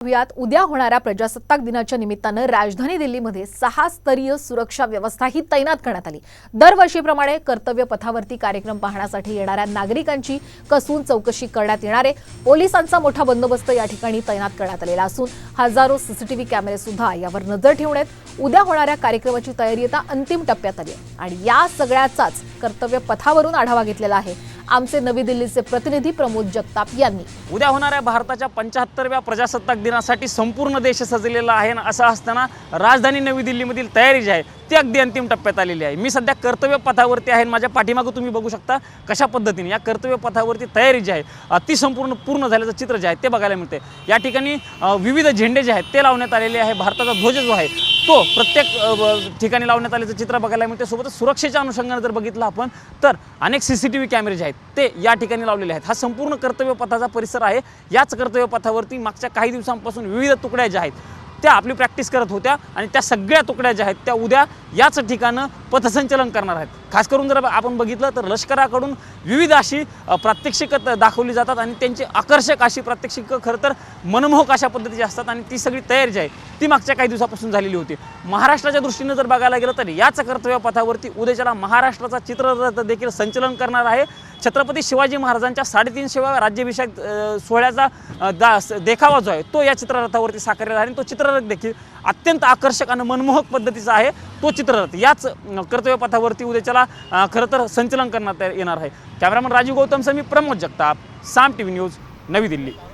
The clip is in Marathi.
पाहुयात उद्या होणाऱ्या प्रजासत्ताक दिनाच्या निमित्तानं राजधानी दिल्लीमध्ये सहा स्तरीय सुरक्षा व्यवस्था ही तैनात करण्यात आली. दरवर्षीप्रमाणे कर्तव्य पथावरती कार्यक्रम पाहण्यासाठी येणाऱ्या नागरिकांची कसून चौकशी करण्यात येणारे पोलिसांचा मोठा बंदोबस्त या ठिकाणी तैनात करण्यात आलेला असून हजारो सीसीटीव्ही कॅमेरे सुद्धा यावर नजर ठेवण्यात उद्या होणाऱ्या कार्यक्रमाची तयारी आता अंतिम टप्प्यात आली आहे. आणि या सगळ्याचाच कर्तव्य पथावरून आढावा घेतलेला आहे आमचे नवी दिल्लीचे प्रतिनिधी प्रमोद जगताप यांनी. उद्या होणाऱ्या भारताच्या पंच्याहत्तरव्या प्रजासत्ताक दिनासाठी संपूर्ण देश सजलेला आहे असं असताना राजधानी नवी दिल्लीमधील तयारी जी आहे ती अगदी अंतिम टप्प्यात आलेली आहे. मी सध्या कर्तव्य पथावरती आहे माझ्या पाठीमागं तुम्ही बघू शकता कशा पद्धतीने या कर्तव्य पथावरती तयारी जी आहे ती संपूर्ण पूर्ण झाल्याचं चित्र जे आहे ते बघायला मिळते या ठिकाणी विविध झेंडे जे आहेत ते लावण्यात आलेले आहे. भारताचा ध्वज जो आहे तो प्रत्येक ठिकाणी लावण्यात आल्याचं चित्र बघायला मिळते सोबतच सुरक्षेच्या अनुषंगाने जर बघितलं आपण तर अनेक सी सी टी व्ही कॅमेरे जे आहेत ते या ठिकाणी लावलेले आहेत. हा संपूर्ण कर्तव्य पथाचा परिसर आहे. याच कर्तव्य पथावरती मागच्या काही दिवसांपासून विविध तुकड्या ज्या आहेत त्या आपली प्रॅक्टिस करत होत्या आणि त्या सगळ्या तुकड्या ज्या आहेत त्या उद्या याच ठिकाणं पथसंचलन करणार आहेत. खास करून जर आपण बघितलं तर लष्कराकडून विविध अशी प्रात्यक्षिकं दाखवली जातात आणि त्यांची आकर्षक अशी प्रात्यक्षिकं खरं तर मनमोहक अशा पद्धतीची असतात आणि ती सगळी तयारी जी आहे ती मागच्या काही दिवसापासून झालेली होती. महाराष्ट्राच्या दृष्टीनं जर बघायला गेलं तर याच कर्तव्य पथावरती उद्याच्याला महाराष्ट्राचा चित्ररथ देखील संचलन करणार आहे. छत्रपती शिवाजी महाराजांच्या साडेतीनशेव्या राज्याभिषेक सोहळ्याचा दा देखावा जो आहे तो या चित्ररथावरती साकारलेला आहे. आणि तो चित्ररथ देखील अत्यंत आकर्षक आणि मनमोहक पद्धतीचा आहे. तो चित्ररथ याच कर्तव्यपथावरती उद्याच्याला खरं तर संचलन करण्यात येणार आहे. कॅमेरामन राजीव गौतम मी Pramod Jagtap Saam T V news Navi Delhi.